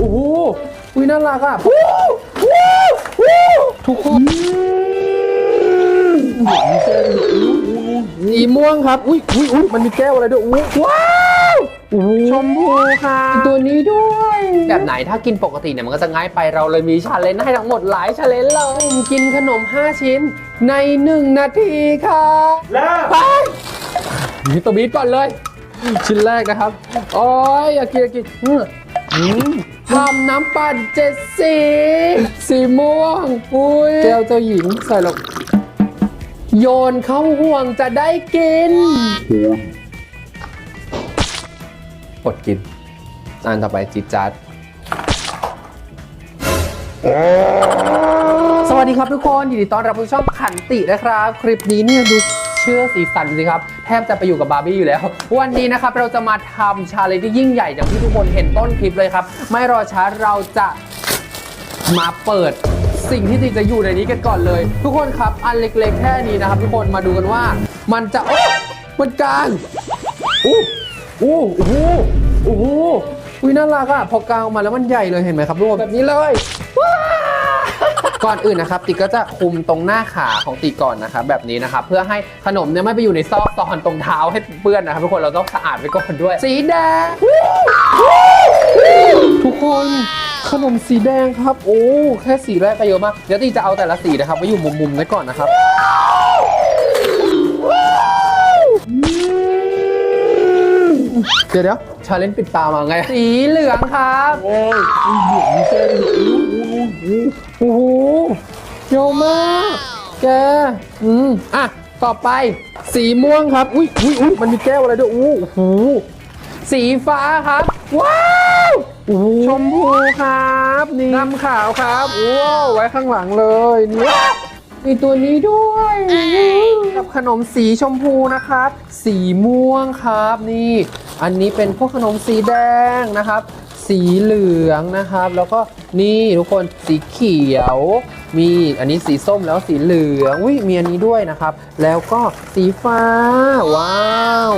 โอ้โหอุ้ยน่ารักอะวู้วู้วู้ทุกคนสีม่วงครับ อุ้ยอุ้ยอุ้ยมันมีแก้วอะไรด้วยอู้ว้าวโอ้โหชมพูค่ะ ตัวนี้ด้วย แบบไหนถ้ากินปกติเนี่ยมันก็จะง่ายไปเราเลยมีชาเลนจ์ให้ทั้งหมดหลายชาเลนจ์เลยกินขนม 5 ชิ้นใน 1 นาทีค่ะเริ่มไปมีตัวบีทก่อนเลย ชิ้นแรกนะครับ โอ้ยอยากกินอยากกินอืมอืม ทำน้ำปั่นเจ็ดสี สีม่วง อุ้ยแก้วเจ้าหญิงใส่ลงโยนเข้าห่วงจะได้กินอดกิน อันต่อไปจิตจัดสวัสดีครับทุกคนยินดีต้อนรับผู้ชมขันตินะครับ คลิปนี้เนี่ยดู เชื่อสีสันสิครับ แทบจะไปอยู่กับบาร์บี้อยู่แล้ว วันนี้นะครับเราจะมาทำชาเลนจ์ที่ยิ่งใหญ่อย่างที่ทุกคนเห็นต้นคลิปเลยครับ ไม่รอช้าเราจะมาเปิดสิ่งที่ติดจะอยู่ในนี้กันก่อนเลย ทุกคนครับอันเล็กๆแค่นี้นะครับ ทุกคนมาดูกันว่า มันจะโอ้มันกลางอู้อู้โอ้โหโอ้โหอุ้ยน่ารักอะพอกลางออกมาแล้วมันใหญ่เลยเห็นไหมครับทุกคนแบบนี้เลย ก่อนอื่นนะครับติกก็จะคุมตรงหน้าขาของติก่อนนะครับแบบนี้นะครับเพื่อให้ขนมเนี่ยไม่ไปอยู่ในซอกซอนตรงเท้าให้เปื้อนนะครับทุกคนเราต้องสะอาดไว้ก่อนด้วย สีแดงทุกคนขนมสีแดงครับ โอ้ แค่สีแรกก็เยอะมาก เดี๋ยวติจะเอาแต่ละสีนะครับไว้อยู่มุมๆไว้ก่อนนะครับ เดี๋ยวเดี๋ยวชาเลนจ์ปิดตามาไง สีเหลืองครับโอ้ยอุ้ยหยวกมีแก้วด้วยอู้อู้อู้โอ้โหเยอะมากแกอืมอะต่อไป สีม่วงครับ อุ้ยอุ้ยอุ้ยมันมีแก้วอะไรด้วยอู้โอ้โหสีฟ้าครับ ว้าวโอ้โหชมพูครับ นี่น้ำขาวครับว้าวไว้ข้างหลังเลยนี่ มีตัวนี้ด้วยกับขนมสีชมพูนะครับ สีม่วงครับนี่ อันนี้เป็นพวกขนมสีแดงนะครับ สีเหลืองนะครับ แล้วก็นี่ทุกคนสีเขียว มีอันนี้สีส้มแล้วสีเหลืองอุ้ยมีอันนี้ด้วยนะครับ แล้วก็สีฟ้า ว้าว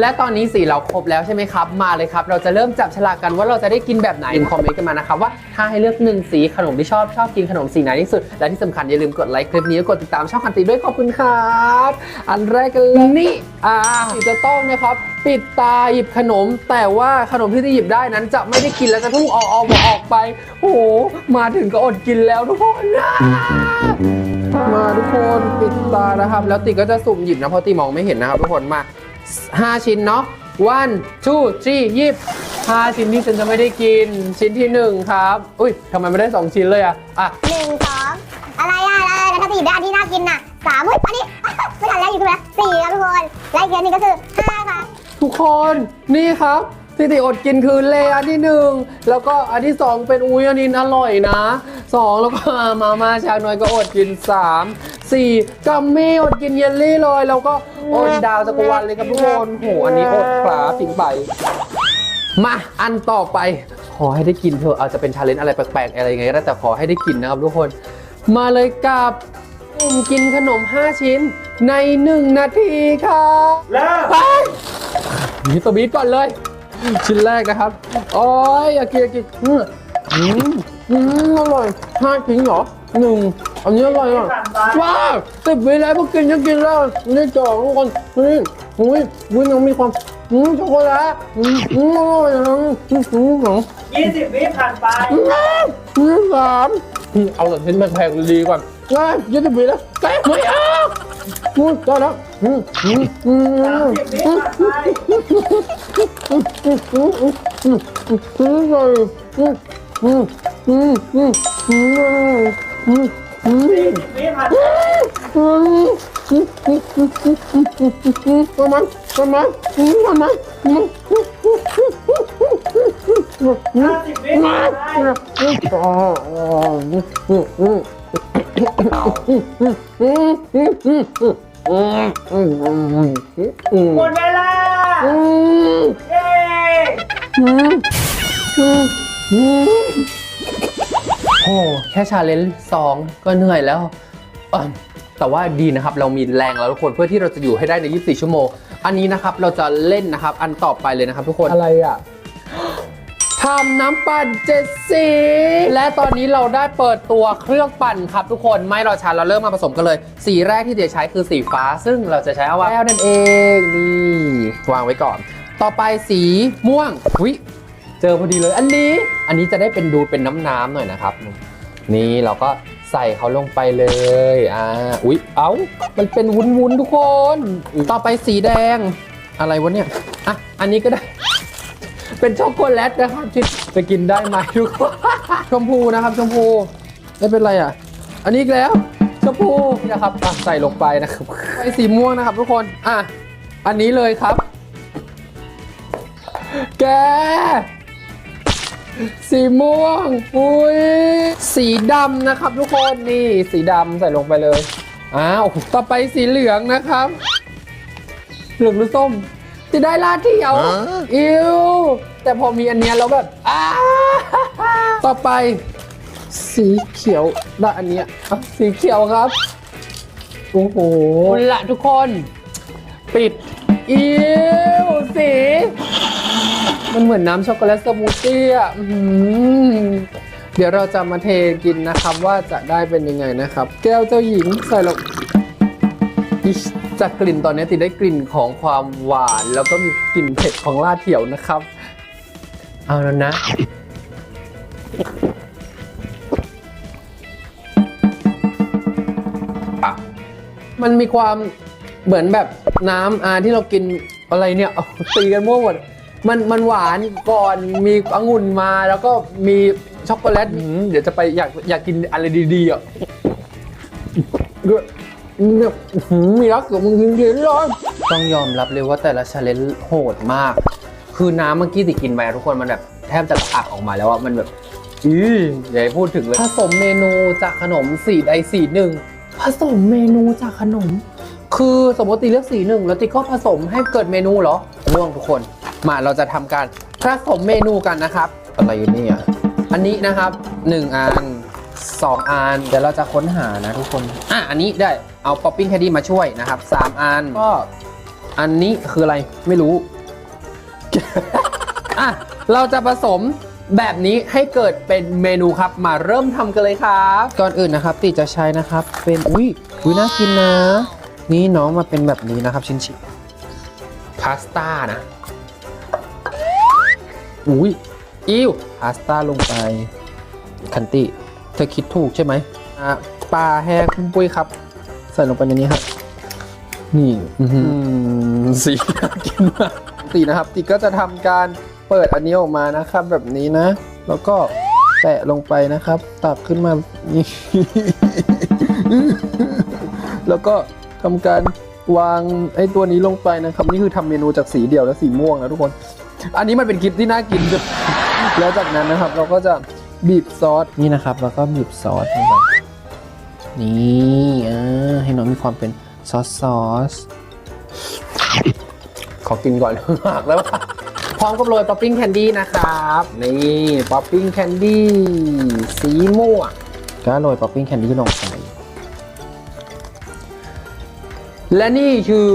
และตอนนี้สีเราครบแล้วใช่ไหมครับ มาเลยครับ เราจะเริ่มจับฉลากกันว่าเราจะได้กินแบบไหนคอมเมนต์กันมานะครับว่าถ้าให้เลือกหนึ่งสีขนมที่ชอบชอบกินขนมสีไหนที่สุด และที่สำคัญอย่าลืมกดไลค์คลิปนี้และกดติดตามช่องคันติด้วยขอบคุณครับ อันแรกกันเลยนี่อ่าจะต้องนะครับปิดตาหยิบขนม แต่ว่าขนมที่จะหยิบได้นั้นจะไม่ได้กินแล้วจะพุ่งออกออกออกไป โอ้โหมาถึงก็อดกินแล้วทุกคนนะมาทุกคนปิดตานะครับ แล้วติก็จะสุ่มหยิบนะเพราะติมองไม่เห็นนะครับทุกคนมา 5 ชิ้นเนาะ one two three หยิบ5ชิ้นที่ฉันจะไม่ได้กินชิ้นที่1ครับ อุ้ยทำไมไม่ได้2ชิ้นเลยอะอะหนึ่งสองอะไรอะอะไรแล้วถ้าสี่ได้อันที่น่ากินน่ะสามอุ๊ยอันนี้ไม่ทันแล้วอยู่ตรงไหนสี่ครับทุกคนและอีกอันหนึงก็คือห้า ทุกคนนี่ครับที่ติอดกินคือเลอันที่หนึ่งแล้วก็อันที่สองเป็นอุ้ยอันนี้อร่อยนะสองแล้วก็มาม่าชาน้อยก็อดกินสามสี่กัมมี่อดกินเยลลี่เลยแล้วก็อดดาวจักรวาลเลยครับทุกคนโหอันนี้อดปลาปิ่งไปมาอันต่อไปขอให้ได้กินเถอะอาจจะเป็นชาเลนจ์อะไรแปลกๆอะไรยังไงก็ได้แต่ขอให้ได้กินนะครับทุกคน มาเลยกับปุ่มกินขนม 5 ชิ้นใน 1 นาทีครับเริ่ มไปมีตัวบีทก่อนเลย ชิ้นแรกนะครับ โอ้ยอยากกินอยากกินอืมอืมอืมอร่อยห้าชิ้นเหรอหนึ่งอันนี้อร่อยอะว้าวสิบวิแล้วพวกกินยังกินแล้วนี่จ่อทุกคนนี่อุ้ยอุ้ยยังมีความอืมช็อกโกแลตอืมอืมอร่อยนะอืมอืมอืมยี่สิบวิผ่านไปอืมสามอืมเอาแต่ชิ้นแพงๆดีกว่าง่ายยี่สิบวิแล้วเต๊ะไม่เอา อืมได้แล้วอืมอืมอืสามมสิบวิผ่านไปสี่สิบวิผ่านไปห้าสิบวิผ่านไป หมดเวลา เย้โอ้แค่ชาเลนจ์สองก็เหนื่อยแล้วเอิ่มแต่ว่าดีนะครับ เรามีแรงแล้วทุกคนเพื่อที่เราจะอยู่ให้ได้ใน 24 ชั่วโมง อันนี้นะครับเราจะเล่นนะครับ อันต่อไปเลยนะครับทุกคน อะไรอะททำน้ำปั่นเจ็ดสี และตอนนี้เราได้เปิดตัวเครื่องปั่นครับทุกคนไม่รอช้าเราเริ่มมาผสมกันเลย สีแรกที่จะใช้คือสีฟ้า ซึ่งเราจะใช้เอาไว้แล้วนั่นเองนี่วางไว้ก่อน ต่อไปสีม่วงวิเจอพอดีเลยอันนี้อันนี้จะได้เป็นดูเป็นน้ำๆหน่อยนะครับ นี่เราก็ใส่เขาลงไปเลย อ่า อุ๊ย เอ้า มันเป็นวุ้นๆทุกคน ต่อไปสีแดง อะไรวะเนี่ย อะ อันนี้ก็ได้ เป็นช็อกโกแลตนะครับที่จะกินได้ไหมทุกคนชมพูนะครับชมพูไม่เป็นไรอะ อันนี้อีกแล้วชมพูนะครับอะใส่ลงไปนะครับไปสีม่วงนะครับ ทุกคนอะอันนี้เลยครับ แก สีม่วงอุ้ยสีดำนะครับ ทุกคนนี่สีดำใส่ลงไปเลยอ้าวต่อไปสีเหลืองนะครับ เหลืองหรือส้ม จะได้ลาดที่เอาอิวแต่พอมีอันเนี้ยแล้วแบบอ้าต่อไป สีเขียวได้อันเนี้ยอะสีเขียวครับ โอ้โหละทุกคน ปิดอิวสี มันเหมือนน้ำช็อกโกแลตสมูทตี้อะอื้อหือเดี๋ยวเราจะมาเทกินนะครับว่าจะได้เป็นยังไงนะครับ แก้วเจ้าหญิงใส่ลงอิ๊ช จากกลิ่นตอนนี้ติดได้กลิ่นของความหวาน แล้วก็มีกลิ่นเผ็ดของลาดเถียวนะครับ เอาแล้วนะ มันมีความเหมือนแบบน้ำอาที่เรากินอะไรเนี่ยเอาตีกันมั่วหมดมันมันหวานก่อนมีองุ่นมาแล้วก็มีช็อกโกแลตหืมเดี๋ยวจะไปอยากอยากกินอะไรดีๆอะ ด้วยเนี่ยหืมมีรักกับมึงจริงๆเลยต้องยอมรับเลยว่าแต่ละชาเลนจ์โหดมาก คือน้ำเมื่อกี้ที่กินไปอะทุกคนมันแบบแทบจะอักออกมาแล้วอะมันแบบอืออย่าให้พูดถึงเลยผสมเมนูจากขนมสีใดสีหนึ่งผสมเมนูจากขนม คือสมมติตีเลือกสีหนึ่งแล้วตีก็ผสมให้เกิดเมนูเหรอม่วงทุกคน มาเราจะทำการผสมเมนูกันนะครับ อะไรอยู่เนี่ยอันนี้นะครับ1อัน 2อันเดี๋ยวเราจะค้นหานะทุกคนอะอันนี้ได้เอาป๊อปปิ้งแคดดี้มาช่วยนะครับ3อันก็อันนี้คืออะไรไม่รู้ อะเราจะผสมแบบนี้ให้เกิดเป็นเมนูครับมาเริ่มทำกันเลยครับก่อนอื่นนะครับติจะใช้นะครับ เป็นอุ้ยอุ้ยน่ากินนะ นี่น้องมาเป็นแบบนี้นะครับ ชิ้นชิพาสต้านะอุ้ยอิวพาสต้าลงไปคันติ เธอคิดถูกใช่ไหมอะปลาแห้คุณปุ้ยครับ ใส่ลงไปในนี้ครับ นี่อื้อหือสีน่ากินมากสีนะครับติก็จะทำการเปิดอันนี้ออกมานะครับ แบบนี้นะ แล้วก็แตะลงไปนะครับ ตักขึ้นมานี่ แล้วก็ทำการวางไอ้ตัวนี้ลงไปนะครับ นี่คือทำเมนูจากสีเดียวและสีม่วงนะทุกคน อันนี้มันเป็นคลิปที่น่ากินด้วยแล้วจากนั้นนะครับ เราก็จะ บีบซอสนี่นะครับ แล้วก็บีบซอสลงไปนี่อ่าให้น้องมีความเป็นซอสซอสขอกินก่อนหักแล้วอะพร้อมกับโรยป๊อปปิ้งแคนดี้นะครับ นี่ป๊อปปิ้งแคนดี้สีม่วงก็โรยป๊อปปิ้งแคนดี้ลงไปและนี่คือ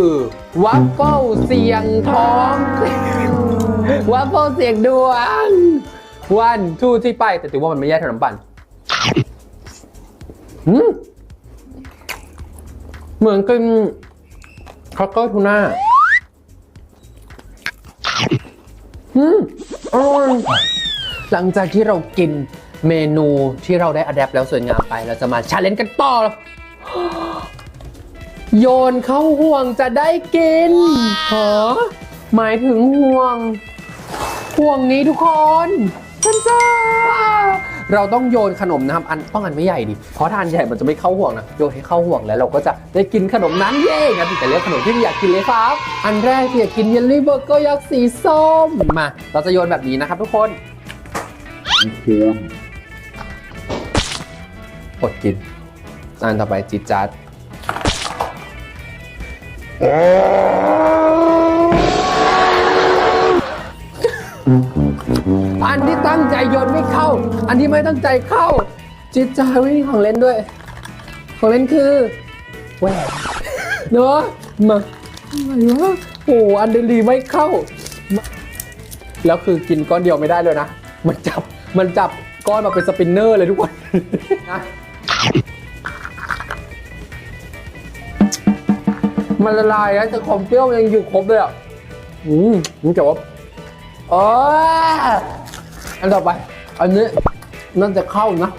วัฟเฟิลเสียงทองวัฟเฟิลเสียงดวง วันทูที่ไปแต่ถือว่ามันไม่แย่เท่าน้ำปั่นเหมือนกินคอคเกอร์ทูน่าอืมอร่อยหลังจากที่เรากินเมนูที่เราได้อัดแอปแล้วสวยงามไป เราจะมาชาเลนจ์กันต่อ โยนเข้าห่วงจะได้กินหอหมายถึงห่วง ห่วงนี้ทุกคน จ้าจ้าเราต้องโยนขนมนะครับอันต้องอันไม่ใหญ่ดิเพราะทานใหญ่มันจะไม่เข้าห่วงนะโยนให้เข้าห่วงแล้วเราก็จะได้กินขนมนั้นเย่งั้นพี่เลือกขนมที่อยากกินเลยครับ อันแรกที่อยากกินเยลลี่เบอร์เกอร์ยักษ์สีส้มมาเราจะโยนแบบนี้นะครับทุกคนอดกินอันต่อไปจิตจัดอันที่ตั้งใจโยนไม่เข้า อันที่ไม่ตั้งใจเข้า จิตใจไม่มีของเล่นด้วย ของเล่นคือแหวนเนาะมาอะไรวะโอ้อันเดลีไม่เข้า แล้วคือกินก้อนเดียวไม่ได้เลยนะ มันจับ มันจับก้อนมาเป็นสปินเนอร์เลยทุกคนนะมันละลายนะแต่ความเปรี้ยวยังอยู่ครบเลยอะ อืมนี่แต่ว่าเอ ออันต่อไป อันนี้น่าจะเข้านะ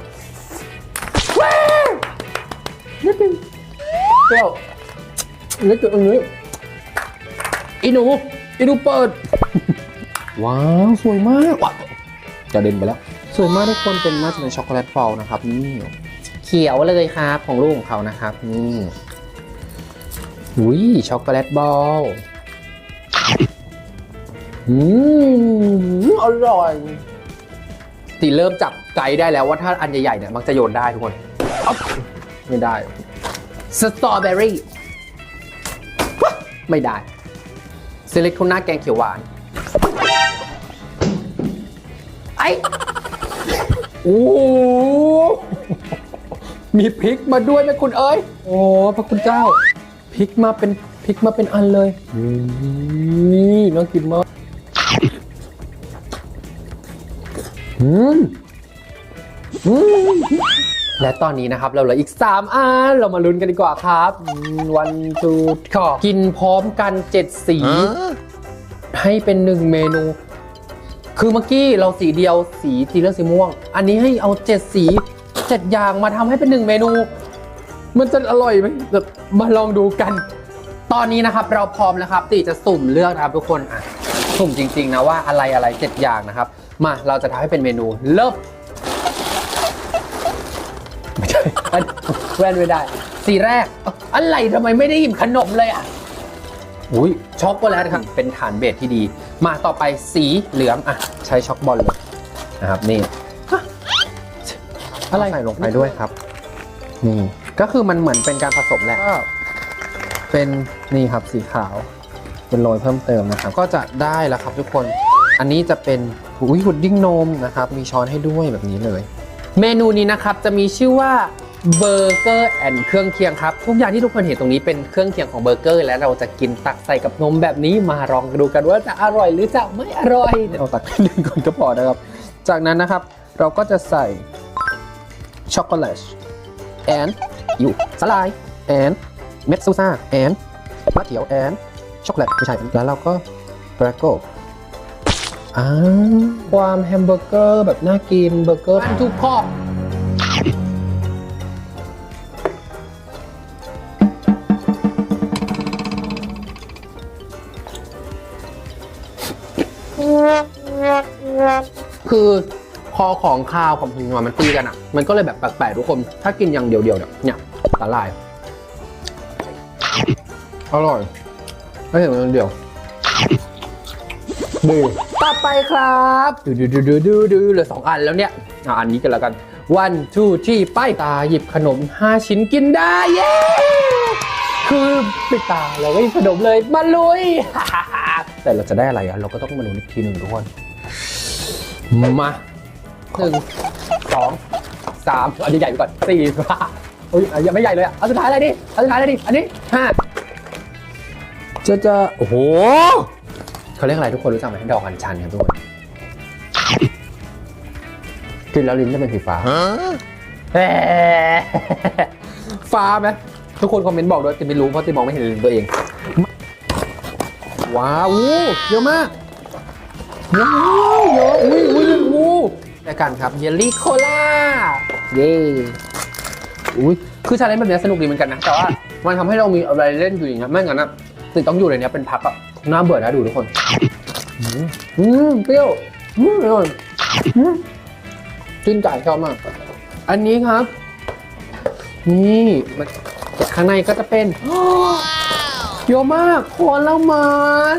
ว้าวนิดนึงเปรี้ยวนิดนึงอันนี้อีหนูอีหนูเปิด ว้าว สวยมากว้าวจะเด็นไปแล้ว สวยมากทุกคนเป็นน่าจะเป็นช็อกโกแลตฟอลนะครับ นี่เขียวเลยครับของลูกของเขานะครับ นี่อุ้ยช็อกโกแลตบอลอืมอร่อย ตีเริ่มจับไกด์ได้แล้วว่าถ้าอันใหญ่ๆเนี่ยมักจะโยนได้ทุกคนอ๊อบไม่ได้สตรอเบอรี่ไม่ได้เซเล็กทูน่าแกงเขียวหวานไอ้โอ้โหมีพริกมาด้วยไหมคุณเอ้ย โอ้พระคุณเจ้าพริกมาเป็นพริกมาเป็นอันเลยนี่น่ากินมาก อืมอืมและตอนนี้นะครับเราเหลืออีก 3อันเรามาลุ้นกันดีกว่าครับวันจูขอกินพร้อมกัน 7 สี ให้เป็นหนึ่งเมนู คือเมื่อกี้เราสีเดียวสีสีเลือดสีม่วง อันนี้ให้เอา 7 สี 7 อย่างมาทำให้เป็นหนึ่งเมนู มันจะอร่อยไหมเดี๋ยวมาลองดูกัน ตอนนี้นะครับเราพร้อมแล้วครับตีจะสุ่มเลือกนะครับทุกคนอะ สุ่มจริง ๆ นะว่าอะไรอะไรเจ็ดอย่างนะครับ มาเราจะทำให้เป็นเมนูเริ่มไม่ใช่อันแว่นไม่ได้ สีแรกเอ้าอะไรทำไมไม่ได้หยิบขนมเลยอะอุ้ยช็อกโกแลตครับ เป็นฐานเบสที่ดี มาต่อไปสีเหลืองอะ ใช้ช็อกบอลเลยนะครับนี่ฮะอะไรใส่ลงไปด้วยครับ นี่ก็คือมันเหมือนเป็นการผสมแหละก็เป็นนี่ครับสีขาว เป็นโรยเพิ่มเติมนะครับ ก็จะได้แล้วครับทุกคน อันนี้จะเป็นอุ้ยพุดดิ้งนมนะครับ มีช้อนให้ด้วยแบบนี้เลย เมนูนี้นะครับจะมีชื่อว่าเบอร์เกอร์แอนเครื่องเคียงครับ ทุกอย่างที่ทุกคนเห็นตรงนี้เป็นเครื่องเคียงของเบอร์เกอร์และเราจะกินตักใส่กับนมแบบนี้มาลองดูกันว่าจะอร่อยหรือจะไม่อร่อยเอาตักขึ้นหนึ่งก่อนก็พอนะครับ จากนั้นนะครับเราก็จะใส่ช็อกโกแลต and อยู่สลาย and เม็ดซูซ่า and มะเขียว and ช็อกโกแลตไม่ใช่แล้วเราก็บรโกอ่าความแฮมเบอร์เกอร์แบบน่ากินเบอร์เกอร์ทุกข้อคือพอของคาวของพิงมันตีกันอะ มันก็เลยแบบแปลกๆทุกคน ถ้ากินอย่างเดียวๆเนี่ยเนี่ยสาลาย อร่อย ไม่เห็นมันเดียวดีต่อไปครับดูดูดูดูดูดูเหลือสองอันแล้วเนี่ยอะอันนี้กันแล้วกัน one two three ไปตาหยิบขนม 5 ชิ้นกินได้เย้คือปิดตาเราก็หยิบขนมเลยมาลุย แต่เราจะได้อะไรอะเราก็ต้องมาลุ้นอีกทีหนึ่งทุกคนมาหนึ่งสองสามอันนี้ใหญ่ไปก่อนสี่ห้าโอ้ยอันยังไม่ใหญ่เลยอะเอาสุดท้ายเลยดิเอาสุดท้ายเลยดิอันนี้ห้า จะจะโอ้โหเขาเรียกอะไรทุกคนรู้จักไหมดอกอัญชันครับทุกคน กินแล้วลิ้นจะเป็นสีฟ้าแหมฟ้าไหมทุกคนคอมเมนต์บอกด้วยติมไม่รู้เพราะติมมองไม่เห็นลิ้นตัวเอง ว้าวอู้เยอะมากว้าวเยอะอุ้ยอุ้ยงูในกันครับเยลลี่โคลาเย้อุ้ยคือชาเลนจ์แบบเนี้ยสนุกดีเหมือนกันนะ แต่ว่ามันทำให้เรามีอะไรเล่นอยู่อย่างเงี้ยไม่งั้นอะ ติต้องอยู่ในเนี้ยเป็นพักอะน่าเบื่อนะดูทุกคนอืมอืมเปรี้ยวอืมอร่อยอืมจิ้นไก่ชอบมาก อันนี้ครับ นี่มันข้างในก็จะเป็นเยอะมากโคอาลามา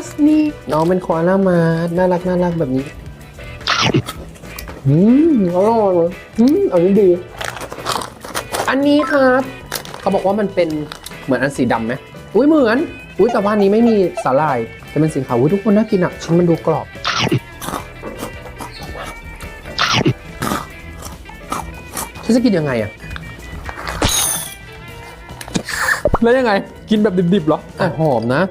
สนี่น้องเป็นโคอาลามาสน่ารักน่ารักแบบนี้อืมอร่อยเลยอืมอันนี้ดี อันนี้ครับ เขาบอกว่ามันเป็นเหมือนอันสีดำไหมอุ้ยเหมือน อุ้ยแต่ว่าอันนี้ไม่มีสาหร่ายแต่เป็นสีขาวอุ้ยทุกคนน่ากินอะชิ้นมันดูกรอบฉันจะกินยังไงอะแล้วยังไง กินแบบดิบๆเหรออะหอมนะ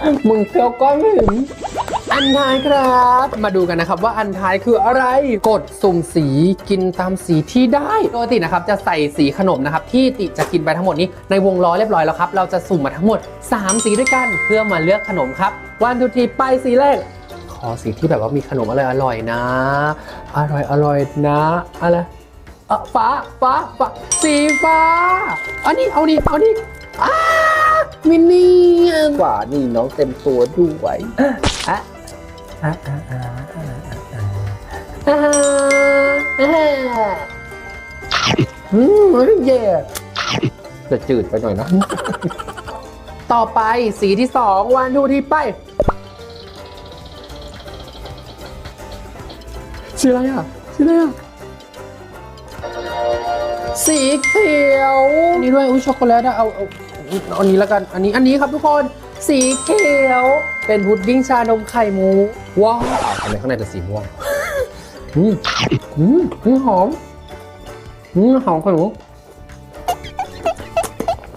อมึงเคี้ยวก้อนไม่ถึง อันท้ายครับ มาดูกันนะครับว่าอันท้ายคืออะไร กดสุ่มสีกินตามสีที่ได้โดยตินะครับจะใส่สีขนมนะครับที่ติจะกินไปทั้งหมดนี้ในวงล้อเรียบร้อยแล้วครับ เราจะสุ่มมาทั้งหมด 3 สีด้วยกันเพื่อมาเลือกขนมครับ วันทุทีไปสีแรกขอสีที่แบบว่ามีขนมอร่อยอร่อยๆนะ อร่อยอร่อยๆนะอะไรเออฟ้าฟ้าฟ้าสีฟ้า อันนี้เอานี่เอานี่อ้ามินนี่กว่านี่น้องเต็มตัวด้วยอะ อืมเย่จะจืดไปหน่อยนะ ต่อไปสีที่สองวันทูที่ไปสีอะไรอะสีอะไรอะสีเขียว อันนี้ด้วยอุ้ยช็อกโกแลตอะเอาเอาอันนี้แล้วกัน อันนี้อันนี้ครับทุกคน สีเขียว เป็นพุดดิ้งชานมไข่มุกว้าวทำไมข้างในจะสีม่วงอืมอืมอืมหอมอืมหอมไข่มุก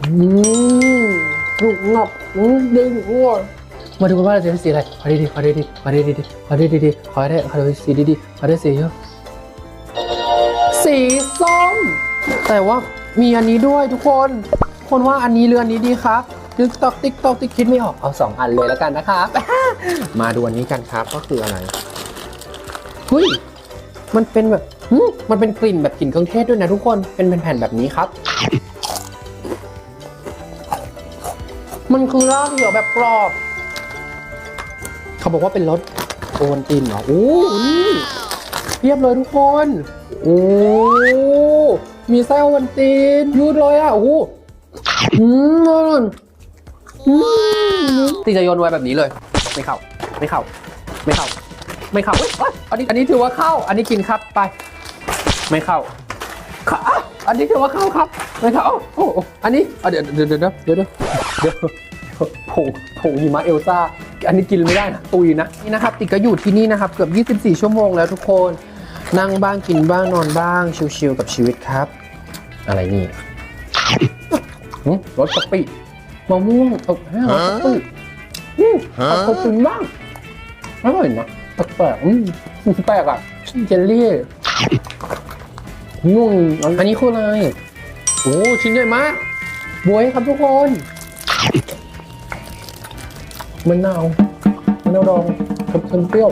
อืมลูกงับอืมดึงอ้วนมาดูกันว่าเราจะได้สีอะไรขอดีๆขอดีๆขอดีๆขอดีๆขอได้ขอได้สีดีๆขอได้สีเยอะสีส้ม แต่ว่ามีอันนี้ด้วยทุกคน คนว่าอันนี้เรืออันนี้ดีครับ ติ๊กตอกติ๊กตอกติ๊กคิดไม่ออกเอาสองอันเลยแล้วกันนะครับ มาดูอันนี้กันครับก็คืออะไรเฮ้ยมันเป็นแบบมันเป็นกลิ่นแบบกลิ่นเครื่องเทศด้วยนะทุกคนเป็นแผ่นๆแบบนี้ครับ มันคือรากเหยื่อแบบกรอบ เขาบอกว่าเป็นรสโอวัลตินเหรอโอ้นี่เพียบเลยทุกคน โอ้มีไส้โอวันตีนยืดเลยอะโอ้โหอืมอืม ตีจะโยนไว้แบบนี้เลย ไม่เข้า ไม่เข้า ไม่เข้า ไม่เข้าเฮ้ยอันนี้ อันนี้ถือว่าเข้า อันนี้กินครับไป ไม่เข้าอันนี้ถือว่าเข้าครับ ไม่เข้าโอ้โอ้อันนี้เดี๋ยวเดี๋ยวเดี๋ยวเดี๋ยวเดี๋ยวเดี๋ยวผงผงหิมะเอลซ่า อันนี้กินไม่ได้นะตุยนะนี่นะครับ ติกก็อยู่ที่นี่นะครับ เกือบ 24 ชั่วโมงแล้วทุกคน นั่งบ้างกินบ้างนอนบ้าง ชิลๆกับชีวิตครับ อะไรนี่หึรสกะปิ มะม่วงอบแห้งรสกะปิอืมเอาไปกินบ้างอร่อยนะแปลกๆอืมแปลกอะเจลลี่นุ่มอันนี้คืออะไรโอ้ชิ้นใหญ่มากบวยครับทุกคนมะนาวมะนาวดองกับเค็มเปรี้ยว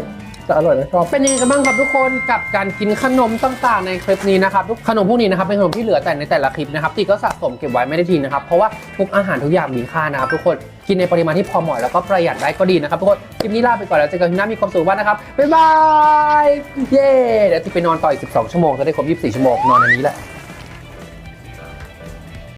จะอร่อยนะชอบ เป็นยังไงกันบ้างครับทุกคนกับการกินขนมต่างๆในคลิปนี้นะครับทุกขนมพวกนี้นะครับเป็นขนมที่เหลือแต่ในแต่ละคลิปนะครับตีก็สะสมเก็บไว้ไม่ได้ทิ้งนะครับเพราะว่าทุกอาหารทุกอย่างมีค่านะครับทุกคนกินในปริมาณที่พอเหมาะแล้วก็ประหยัดได้ก็ดีนะครับทุกคนคลิปนี้ลาไปก่อนแล้วเจอกันคลิปหน้ามีความสุขมานนะครับบ๊ายบายเย้เดี๋ยวตีไปนอนต่ออีก 12 ชั่วโมงจะได้ครบ 24 ชั่วโมงนอนอันนี้แหละ